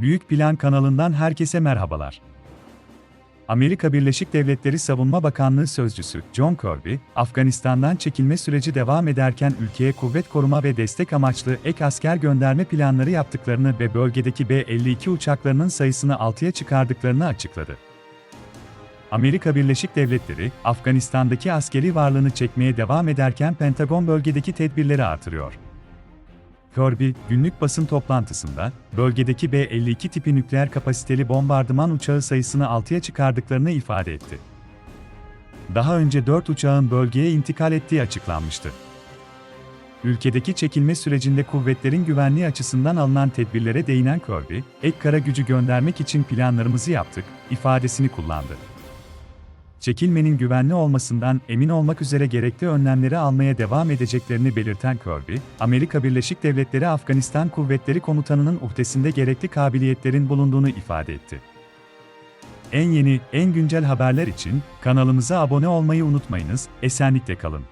Büyük Plan kanalından herkese merhabalar. Amerika Birleşik Devletleri Savunma Bakanlığı Sözcüsü John Kirby, Afganistan'dan çekilme süreci devam ederken ülkeye kuvvet koruma ve destek amaçlı ek asker gönderme planları yaptıklarını ve bölgedeki B-52 uçaklarının sayısını 6'ya çıkardıklarını açıkladı. Amerika Birleşik Devletleri, Afganistan'daki askeri varlığını çekmeye devam ederken Pentagon bölgedeki tedbirleri artırıyor. Kirby, günlük basın toplantısında, bölgedeki B-52 tipi nükleer kapasiteli bombardıman uçağı sayısını 6'ya çıkardıklarını ifade etti. Daha önce 4 uçağın bölgeye intikal ettiği açıklanmıştı. Ülkedeki çekilme sürecinde kuvvetlerin güvenliği açısından alınan tedbirlere değinen Kirby, ek kara gücü göndermek için planlarımızı yaptık, ifadesini kullandı çekilmenin güvenli olmasından emin olmak üzere gerekli önlemleri almaya devam edeceklerini belirten Kirby, Amerika Birleşik Devletleri Afganistan Kuvvetleri Komutanı'nın uhdesinde gerekli kabiliyetlerin bulunduğunu ifade etti. En yeni, en güncel haberler için kanalımıza abone olmayı unutmayınız, esenlikle kalın.